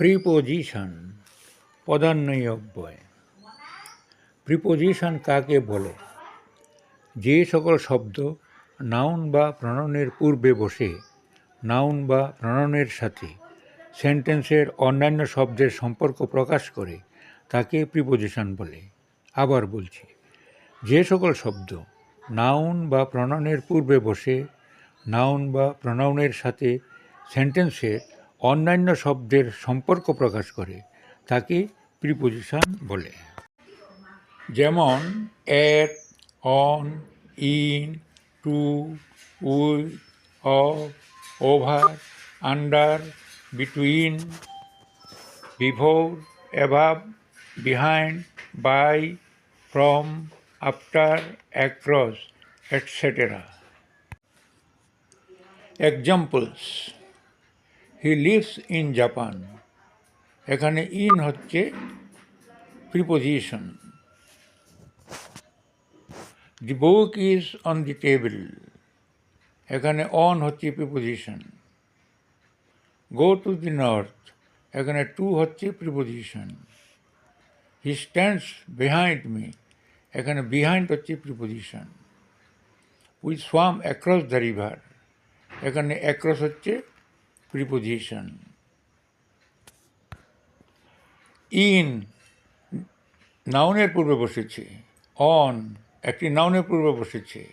Preposition পদান্বয়ী preposition কাকে বলে? যে সকল শব্দ নাউন বা প্রণয়নের পূর্বে বসে, নাউন বা প্রণয়নের সাথে সেন্টেন্সের অন্যান্য শব্দের সম্পর্ক প্রকাশ করে, তাকে প্রিপোজিশন বলে। আবার বলছি, যে সকল শব্দ নাউন বা প্রণয়নের পূর্বে বসে, নাউন বা প্রণয়নের সাথে সেন্টেন্সের অন্যান্য শব্দের সম্পর্ক প্রকাশ করে, তাকে প্রিপোজিশন বলে। যেমন, at, on, in, to with of, over, under, between, before, above, behind, by, from, after, across, etcetera. Examples he lives in Japan এখানে ইন হচ্ছে preposition the book is on the table এখানে on হচ্ছে preposition go to the north এখানে to হচ্ছে preposition he stands behind me এখানে behind হচ্ছে preposition we swam across the river এখানে across হচ্ছে প্রিপোজিশন ইন নাউনের পূর্বে বসেছে অন একটি নাউনের পূর্বে বসেছে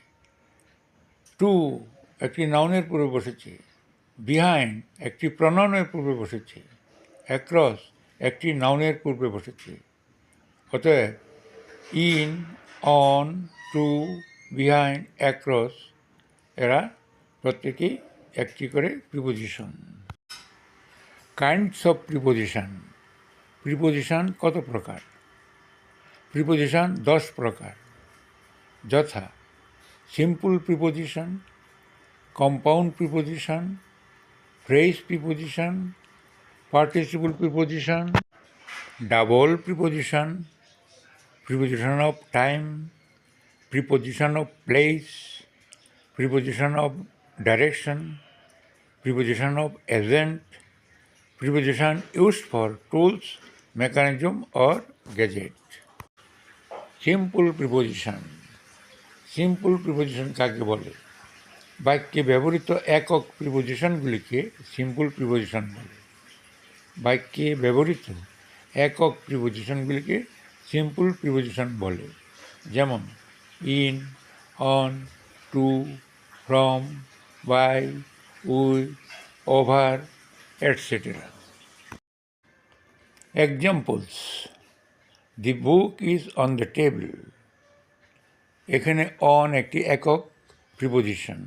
টু একটি নাউনের পূর্বে বসেছে বিহাইন্ড একটি প্রণয়নের পূর্বে বসেছে অ্যাক্রস একটি নাউনের পূর্বে বসেছে, অতএব in on to behind across এরা প্রত্যেকেই একটি করে preposition kinds of preposition preposition কত প্রকার? প্রিপোজিশন দশ প্রকার। যথা simple preposition compound preposition phrase preposition participle preposition double preposition preposition of time preposition of place preposition of direction, preposition of agent, preposition used for tools, mechanism or gadget. Simple preposition simple preposition কাকে বলে? বাক্যে ব্যবহৃত একক প্রিপোজিশনগুলিকে simple preposition বলে। বাক্যে ব্যবহৃত একক প্রিপোজিশনগুলিকে simple preposition বলে। যেমন in on to from by, with, over etc. Examples. The book is on the table. এখানে অন একটি একক preposition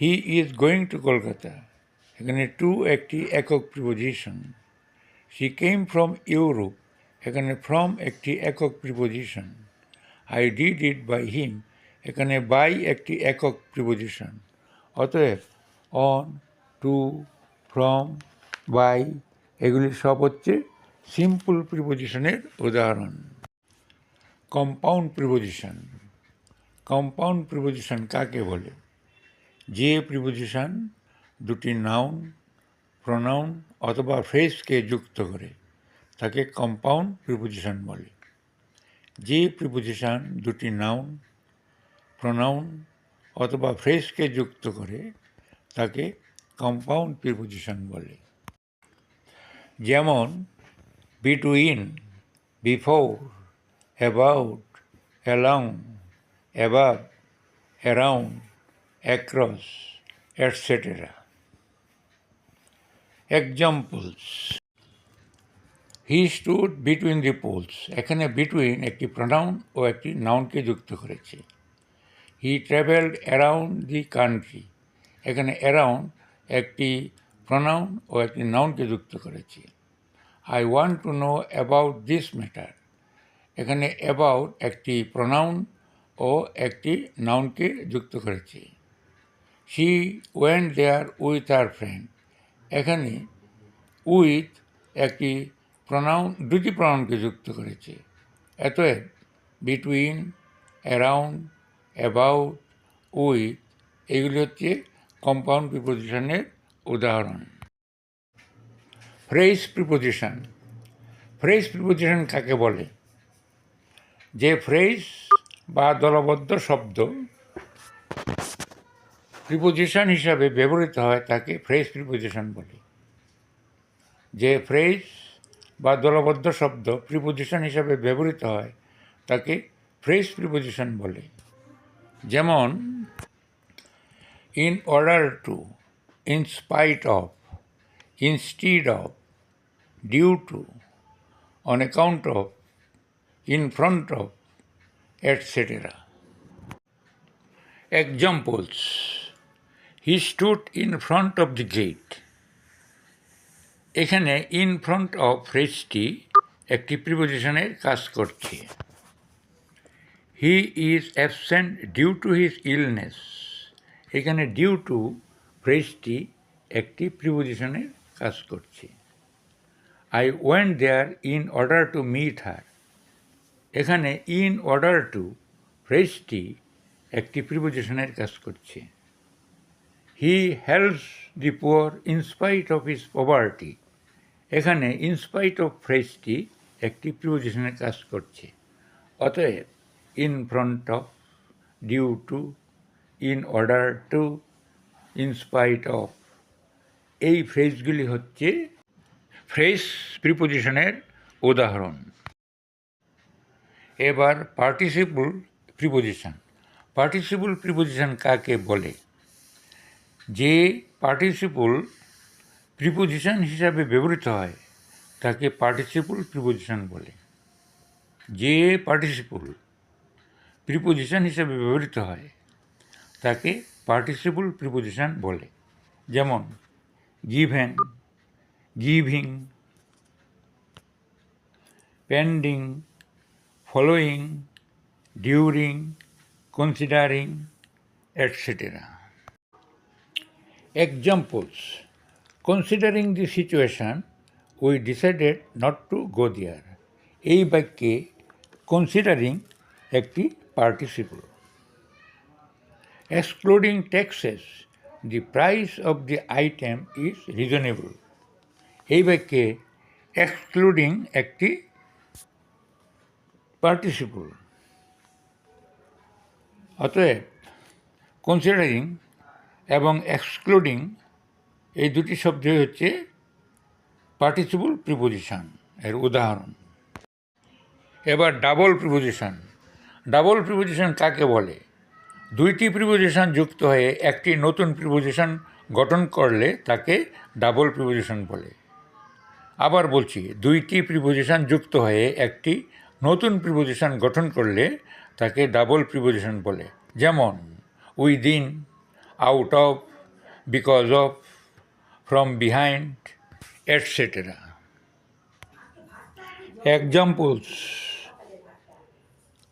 he is going to Kolkata এখানে টু একটি একক preposition she came from Europe এখানে ফ্রম একটি একক preposition I did it by him এখানে বাই একটি একক প্রিপোজিশন অতএব অন টু ফ্রম বাই এগুলি সব হচ্ছে সিম্পল প্রিপোজিশনের উদাহরণ। কম্পাউন্ড প্রিপোজিশন কম্পাউন্ড প্রিপোজিশন কাকে বলে? যে প্রিপোজিশন দুটি নাউন প্রনাউন অথবা ফ্রেজকে যুক্ত করে, তাকে কম্পাউন্ড প্রিপোজিশন বলে। যে প্রিপোজিশন দুটি নাউন প্রনাউন অথবা ফ্রেশকে যুক্ত করে তাকে কম্পাউন্ড প্রিপোজিশন বলে। যেমন between before about along above around across etcetera examples he stood between the poles এখানে বিটুইন একটি প্রনাউন ও একটি নাউনকে যুক্ত করেছে। He travelled around the country এখানে অ্যারাউন্ড একটি প্রনাউন ও একটি নাউনকে যুক্ত করেছি। I want to know about this matter এখানে অ্যাবাউট একটি প্রনাউন ও একটি নাউনকে যুক্ত করেছি। She went there with her friend এখানে উইথ একটি প্রনাউন দুটি প্রনাউনকে যুক্ত করেছে। এতএব বিটুইন অ্যারাউন্ড অ্যাবাউট উইথ এগুলি হচ্ছে কম্পাউন্ড প্রিপোজিশনের উদাহরণ। ফ্রেজ প্রিপোজিশন ফ্রেজ প্রিপোজিশন কাকে বলে? যে ফ্রেজ বা দলবদ্ধ শব্দ প্রিপোজিশন হিসাবে ব্যবহৃত হয়, তাকে ফ্রেজ প্রিপোজিশন বলে। যে ফ্রেজ বা দলবদ্ধ শব্দ প্রিপোজিশন হিসাবে ব্যবহৃত হয়, তাকে ফ্রেজ প্রিপোজিশন বলে। যেমন in order to in spite of instead of due to on account of in front of etcetera examples he stood in front of the gate এখানে ইন ফ্রন্ট অফ ফ্রেজটি একটি প্রিপোজিশনের কাজ করছে। He is absent due to his illness এখানে due to ফ্রেজটি একটি প্রিপোজিশনের কাজ করছে। I went there in order to meet her এখানে ইন অর্ডার টু ফ্রেজটি একটি প্রিপোজিশনের কাজ করছে। He helps the poor in spite of his poverty এখানে ইনস্পাইট অফ ফ্রেজটি একটি প্রিপোজিশনের কাজ করছে। অতএব in front of due to in order to in spite of এই ফ্রেজগুলি হচ্ছে ফ্রেজ প্রিপোজিশনের উদাহরণ। এবার পার্টিসিপল প্রিপোজিশন পার্টিসিপল প্রিপোজিশন কাকে বলে? যে পার্টিসিপল প্রিপোজিশন হিসাবে ব্যবহৃত হয়, তাকে পার্টিসিপল প্রিপোজিশন বলে। যে পার্টিসিপল প্রিপোজিশন হিসাবে ব্যবহৃত হয় তাকে পার্টিসিপল প্রিপোজিশন বলে যেমন given giving pending following during considering etc. Examples Considering the situation, we decided not to go there. এই বাক্যে কনসিডারিং একটি participle excluding taxes the price of the item is reasonable এই বাক্যে এক্সক্লুডিং একটি participle অতএব considering এবং excluding এই দুটি শব্দই হচ্ছে পার্টিসিপল প্রিপোজিশন এর উদাহরণ। এবার ডাবল প্রিপোজিশন ডাবল প্রিপোজিশন কাকে বলে? দুইটি প্রিপোজিশন যুক্ত হয়ে একটি নতুন প্রিপোজিশন গঠন করলে তাকে ডাবল প্রিপোজিশন বলে। আবার বলছি, দুইটি প্রিপোজিশন যুক্ত হয়ে একটি নতুন প্রিপোজিশন গঠন করলে তাকে ডাবল প্রিপোজিশন বলে। যেমন, within, out of, because of, from behind etcetera examples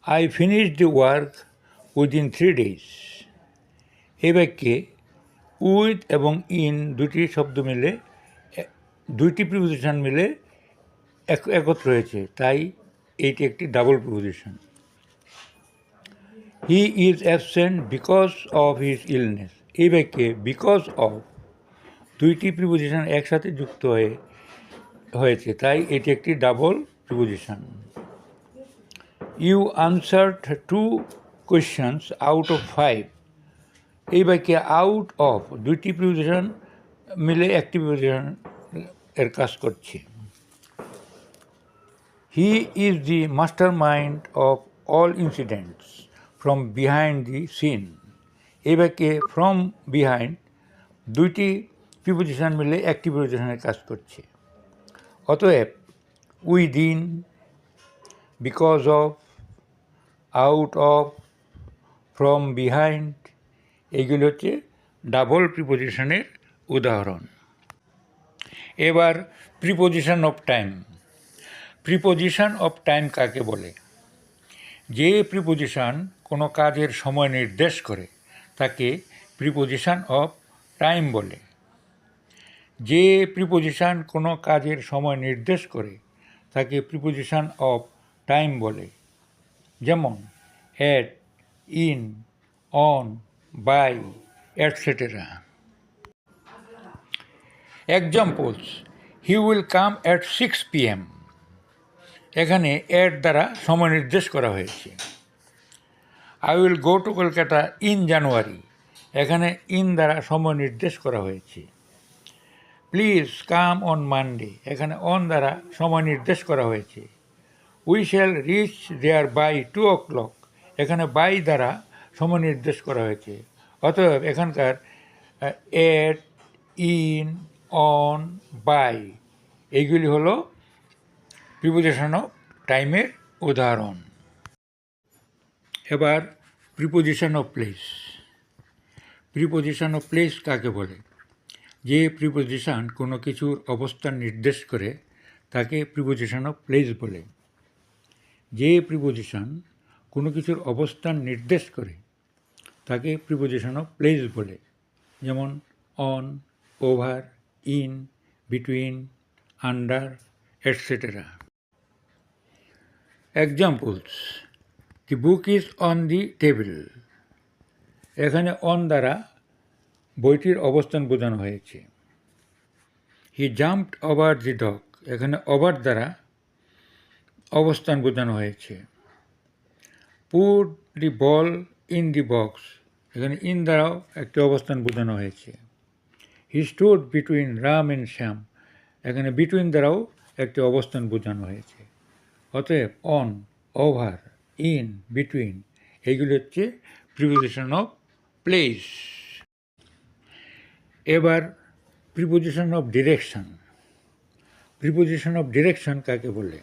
I finish the work within three days এই বাক্যে উইথ এবং ইন দুটি শব্দ মিলে দুইটি প্রিপোজিশন মিলে এক- একত্র হয়েছে। তাই এইটি একটি double preposition he is absent because of his illness এই বাক্যে বিকজ অফ দুইটি প্রিপোজিশন একসাথে যুক্ত হয়ে, হয়েছে। তাই এটি একটি double preposition you answered two questions out of five এই বাক্যে আউট অফ দুইটি প্রিপোজিশন মিলে একটি প্রিপোজিশন এর কাজ করছে। He is the master mind of all incidents from behind the scene এই বাক্যে ফ্রম বিহাইন্ড দুইটি প্রিপোজিশন মিলে একটি প্রিপোজিশনের কাজ করছে। অতএব within because of out of from behind এগুলো হচ্ছে ডাবল প্রিপোজিশনের উদাহরণ। এবার preposition of time preposition of time কাকে বলে? যে প্রিপোজিশন কোনো কাজের সময় নির্দেশ করে, তাকে প্রিপোজিশন অফ টাইম বলে। যে প্রিপোজিশন কোনো কাজের সময় নির্দেশ করে, তাকে প্রিপোজিশন অফ টাইম বলে। যেমন at in, on, by etcetera examples he will come at six P M এখানে এর দ্বারা সময় নির্দেশ করা হয়েছে। I will go to Kolkata in January এখানে ইন দ্বারা সময় নির্দেশ করা হয়েছে। প্লিজ কাম অন মানডে এখানে অন দ্বারা সময় নির্দেশ করা হয়েছে। We shall reach there by two o'clock এখানে বাই দ্বারা সমনির্দেশ করা হয়েছে। অতএব এখানকার এট ইন, অন, বাই, এইগুলি হলো প্রিপোজিশন অফ টাইমের উদাহরণ। এবার preposition of place. Preposition of place কাকে বলে? যে প্রিপোজিশন কোনো কিছুর অবস্থান নির্দেশ করে, তাকে প্রিপোজিশন অফ প্লেস বলে। যে প্রিপোজিশন কোনো কিছুর অবস্থান নির্দেশ করে, তাকে প্রিপোজিশন অফ প্লেস বলে। যেমন on over in between under etcetera examples the book is on the table এখানে অন দ্বারা বইটির অবস্থান বোঝানো হয়েছে। He jumped over the dog এখানে ওভার দ্বারা অবস্থান বোঝানো হয়েছে। Put the ball in the box এখানে ইন দ্বারাও একটি অবস্থান বোঝানো হয়েছে। He stood between Ram and Shyam এখানে বিটুইন দ্বারাও একটি অবস্থান বোঝানো হয়েছে। অতএব অন ওভার ইন বিটুইন এইগুলি হচ্ছে প্রিপোজিশন অফ প্লেস এবার preposition of direction preposition of direction কাকে বলে?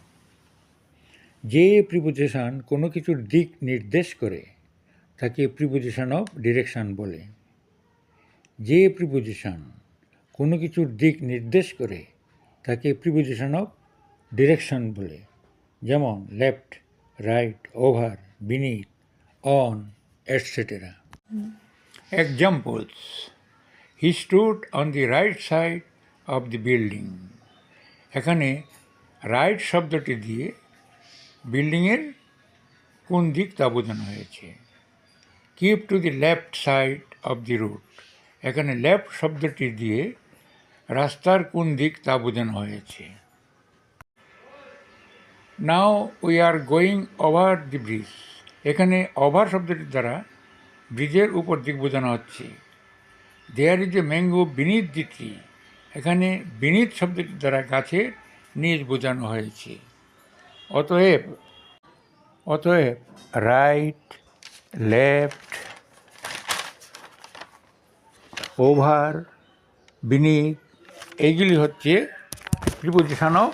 যে প্রিপোজিশন কোনো কিছুর দিক নির্দেশ করে, তাকে প্রিপোজিশন অফ ডিরেকশান বলে। যে প্রিপোজিশন কোনো কিছুর দিক নির্দেশ করে, তাকে প্রিপোজিশন অফ ডিরেকশন বলে। যেমন left right over beneath on etcetera examples he stood on the right side of the building এখানে রাইট শব্দটি দিয়ে বিল্ডিংয়ের কোন দিক তা বোঝানো হয়েছে। Keep to the left side of the route এখানে লেফট শব্দটি দিয়ে রাস্তার কোন দিক তা বোঝানো হয়েছে। Now we are going over the bridge এখানে ওভার শব্দটির দ্বারা ব্রিজের উপর দিক বোঝানো হচ্ছে। There is a mango beneath the tree এখানে বিনিত শব্দটির দ্বারা গাছের নিজ বোঝানো হয়েছে। অতএব অতএব রাইট লেফট ওভার বিনিত এইগুলি হচ্ছে প্রিপোজিশন অফ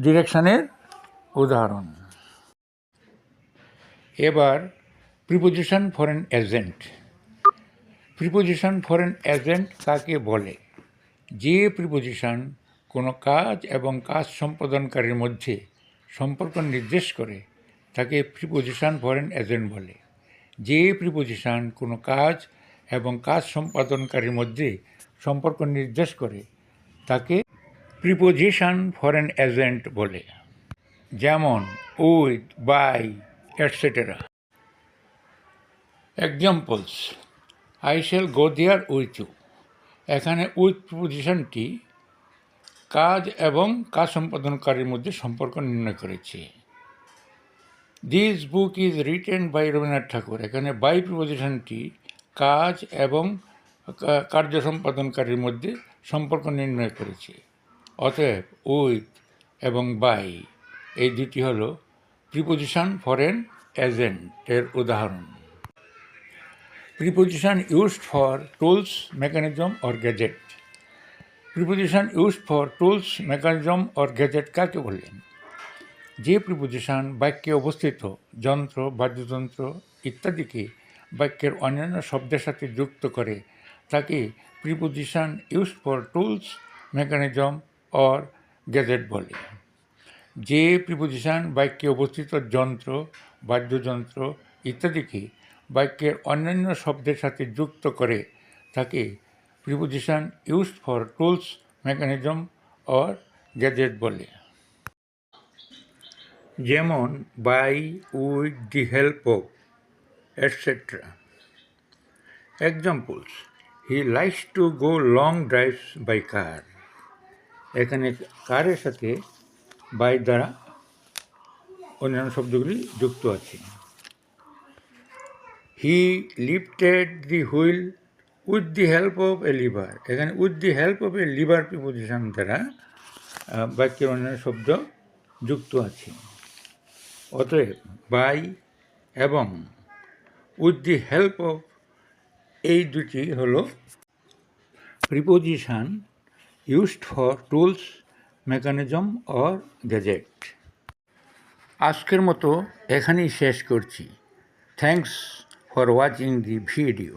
ডিরেকশনের উদাহরণ। এবার preposition for an agent preposition for an agent কাকে বলে? যে প্রিপোজিশন কোনো কাজ এবং কাজ সম্পাদনকারীর মধ্যে সম্পর্ক নির্দেশ করে, তাকে প্রিপোজিশন ফরেন এজেন্ট বলে। যে প্রিপোজিশন কোনো কাজ এবং কাজ সম্পাদনকারীর মধ্যে সম্পর্ক নির্দেশ করে, তাকে প্রিপোজিশন ফরেন এজেন্ট বলে। যেমন with by etcetera examples I shall go there with you এখানে উইথ প্রিপোজিশনটি কাজ এবং কাজ সম্পাদনকারীর মধ্যে সম্পর্ক নির্ণয় করেছে। This book is written by Rabindranath Thakur এখানে বাই প্রিপোজিশনটি কাজ এবং কার্য সম্পাদনকারীর মধ্যে সম্পর্ক নির্ণয় করেছে। অতএব উইথ এবং বাই এই দুটি হল প্রিপোজিশন ফরেন এজেন্টের উদাহরণ। Preposition used for tools mechanism or gadget preposition used for tools mechanism or gadget কাকে বললেন যে প্রিপোজিশন বাক্যে অবস্থিত, যন্ত্র, বাদ্যযন্ত্র ইত্যাদিকে বাক্যের অন্যান্য শব্দের সাথে যুক্ত করে, তাকে preposition used for tools mechanism or gadget বলে। যে প্রিপোজিশন বাক্যে অবস্থিত যন্ত্র, বাদ্যযন্ত্র ইত্যাদিকে বাক্যের অন্যান্য শব্দের সাথে যুক্ত করে, তাকে preposition used for tools mechanism or gadget বলে। যেমন by with, the help of etcetera examples he likes to go long drives by car এখানে কারের সাথে বাই দ্বারা অন্যান্য শব্দগুলি যুক্ত আছে। He lifted the wheel with the help of a lever এখানে with the help of a lever preposition দ্বারা বাক্যের অন্যান্য শব্দ যুক্ত আছে। অতএব বাই এবং উইথ দি হেল্প অফ এই দুটি হলো preposition used for tools mechanism or gadget আজকের মতো এখানেই শেষ করছি। Thanks for watching the video